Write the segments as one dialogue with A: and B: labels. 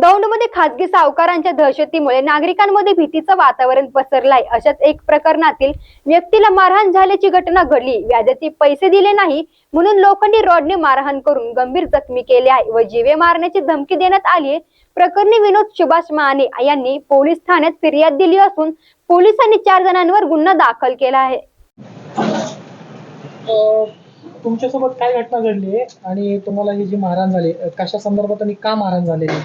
A: दौंडमध्ये खासगी सावकारांच्या दहशतीमुळे नागरिकांमध्ये भीतीचं वातावरण पसरलंय. अशाच एक प्रकरणातील व्यक्तीला मारहाण झाल्याची घटना घडली. व्याजाचे पैसे दिले नाही म्हणून लोखंडी रॉडने मारहाण करून गंभीर जखमी केले आहे व जीवे मारण्याची धमकी देण्यात आली आहे. प्रकरणी विनोद सुभाष माने यांनी पोलीस ठाण्यात फिर्याद दिली असून पोलिसांनी चार जणांवर गुन्हा दाखल केला आहे.
B: तुमच्यासोबत काय घटना घडली आहे? आणि तुम्हाला ही जी मारहाण झाली कशा संदर्भात आणि का मारहाण झालेली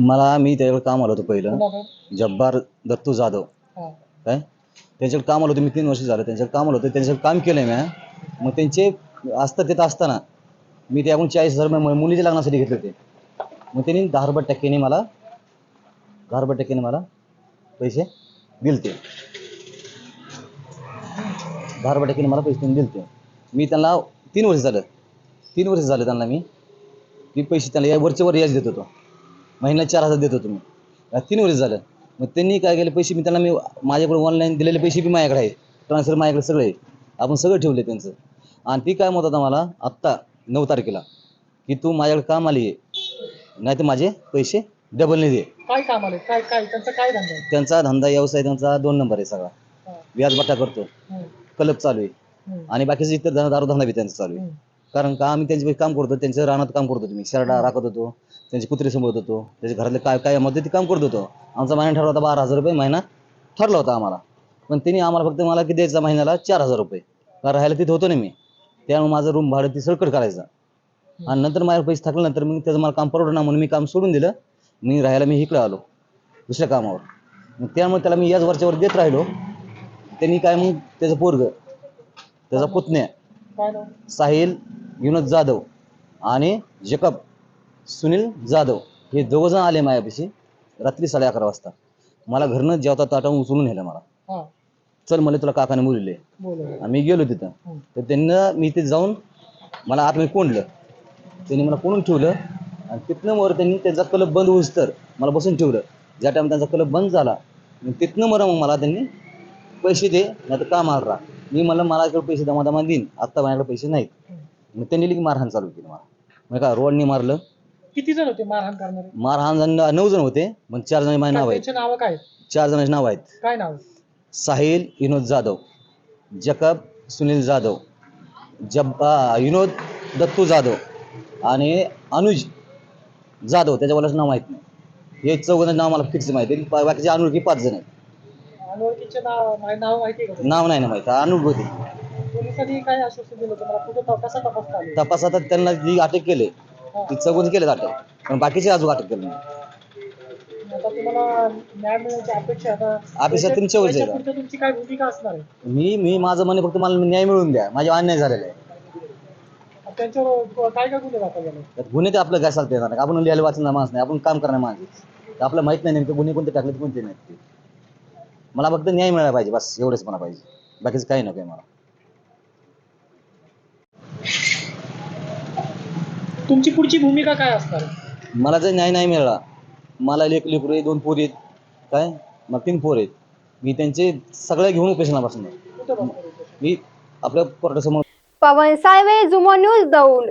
C: मला मी त्याच्याकडे काम आलो होतो पहिलं? जब्बार दत्तू जाधव.
B: हा.
C: काय? त्यांच्याकडे काम आलो होतं मी तीन वर्ष झालं त्यांच्याकडे काम आलो होतं. त्यांच्याकडे काम केलं मी मग त्यांचे असतं तिथं असताना मी त्याकडून चाळीस हजार रुपये मुलीच्या लग्नासाठी घेतले होते. मग त्यांनी दहा रुपये टक्क्याने मला दहा रुपये टक्क्याने मला पैसे दिलते. दहा रुपये टक्क्याने मला पैसे दिलते. मी त्यांना तीन वर्ष झालं. तीन वर्ष झालं त्यांना मी. मी पैसे त्यांना या वरच्या वर याच देत होतो. महिन्याला चार हजार देत होतो मी. तीन वर्ष झालं. मग त्यांनी काय केलं? पैसे मी त्यांना मी माझ्याकडे ऑनलाईन दिलेले पैसे बी माझ्याकडे आहेत. ट्रान्सफर माझ्याकडे सगळे आहे. आपण सगळं ठेवले त्यांचं. आणि ती काय मत होता मला आत्ता नऊ तारखेला. की तू माझ्याकडे काम आली आहे नाही तर माझे पैसे डबलने दे.
B: काय काम आले काय काय त्यांचा काय धंदा आहे?
C: त्यांचा धंदा व्यवसाय त्यांचा दोन नंबर आहे सगळा.
B: हा.
C: व्याज बट्टा करतो कलप चालू आहे. आणि बाकीचे इतर धंदा दारू धंदा बी त्यांचा चालू आहे. कारण का आम्ही त्यांचे काम करतो त्यांच्या रानात काम करतो तुम्ही. शरडा राखत होतो त्यांचे कुत्रे सांभाळत होतो त्याच्या घरातले काय काय मध्ये ते काम करत होतो. आमचा महिना ठरला होता बारा हजार रुपये महिना ठरला होता आम्हाला. पण त्यांनी आम्हाला फक्त मला किती द्यायचा महिन्याला? चार हजार रुपये. कारण राहायला तिथं होतो ना मी. त्यामुळे माझं रूम भाडं ती सळकट करायचं. आणि नंतर माझे पैसे थकल्यानंतर मग त्याचं मला काम परवडलं ना म्हणून मी काम सोडून दिलं. मी राहायला मी इकडे आलो दुसऱ्या कामावर. मग त्यामुळे त्याला मी याच वरच्यावर देत राहिलो. त्यांनी काय मग त्याचं पोरग त्याचा पुतण्या. साहिल विनोद जाधव आणि जेकब सुनील जाधव हे दोघं जण आले माझ्यापाशी रात्री साडे अकरा वाजता. मला घरनं जेवता ताटावून उचलून नेलं मला. चल मला तुला काकाने बोलले मी गेलो तिथं. तर त्यांना मी ते जाऊन मला आतमध्ये कोंडलं. त्यांनी मला कोणून ठेवलं आणि तिथनं वर त्यांनी त्यांचा क्लब बंद होईस तर मला बसून ठेवलं. ज्या टाइम त्यांचा क्लब बंद झाला तिथनं मग मग मला त्यांनी पैसे दे नाही तर का मार राहा मी म्हणलं मला इकडे पैसे दमा दमा देईन. आत्ता माझ्याकडे पैसे नाहीत. मग त्यांनी लगेच मारहाण चालू केली मला. मग का रोडनी मारलं.
B: किती जण होते मारहाण करणारे?
C: मारहाण जण नऊ जण होते मग चार जण माझे नाव आहेत.
B: त्यांचे नाव काय?
C: चार जणांचे नाव आहेत.
B: काय नाव?
C: साहिल विनोद जाधव जकब सुनील जाधव जब्बा विनोद दत्तू जाधव आणि अनुज जाधव. त्याच्या नाव माहीत नाही. हे चौघांचं नाव मला फिक्स माहिती आहे. बाकीचे अनोळखी पाच जण आहेत.
B: अनोळखीचे नाव मा- नाव माहिती आहे का?
C: नाव नाही ना माहिती. अनुभूती.
B: पोलिसांनी काय आश्वासन दिलं तुम्हाला? कुठं त- कसा तपास चालू आहे?
C: तपासात त्यांना जी अटक केली
B: हा.
C: ती चौघांनी केलेत अटक. पण बाकीचे अजून अटक केली नाही.
B: आता तुम्हाला न्याय मिळण्याची अपेक्षा आहे आता
C: अपेक्षा
B: त्याच्या-
C: तुमच्यावरच आहे
B: त्याच्या पुढचं तुमची काय भूमिका असणार आहे?
C: मी मी माझं म्हणे फक्त मला न्याय मिळवून द्या. माझ्या अन्याय झालेला आहे
B: आता त्यांच्यावर काय काय गुन्हे दाखल झाले?
C: त्यात गुन्हे ते आपलं काय सांगता येणार? नाही आपण लिहायला वाचणार माणूस नाही. आपण काम करणार माणूस. तर आपलं माहीत नाही नेमकं गुन्हे कोणते टाकले कोणते नाहीत ते. मला फक्त न्याय मिळाला पाहिजे बस एवढंच मला पाहिजे. बाकीचं काही नको मला.
B: तुमची पुढची भूमिका काय असणार?
C: मला जर न्याय नाही मिळाला मला लेख लेकरू आहे, दोन पोर आहेत. काय? मग तीन पोर आहेत. मी त्यांचे सगळ्या घेऊन उपेशना बसणार? मी आपल्या कोर्टासमोर
A: पवन साळवे जुमो न्यूज दौंड.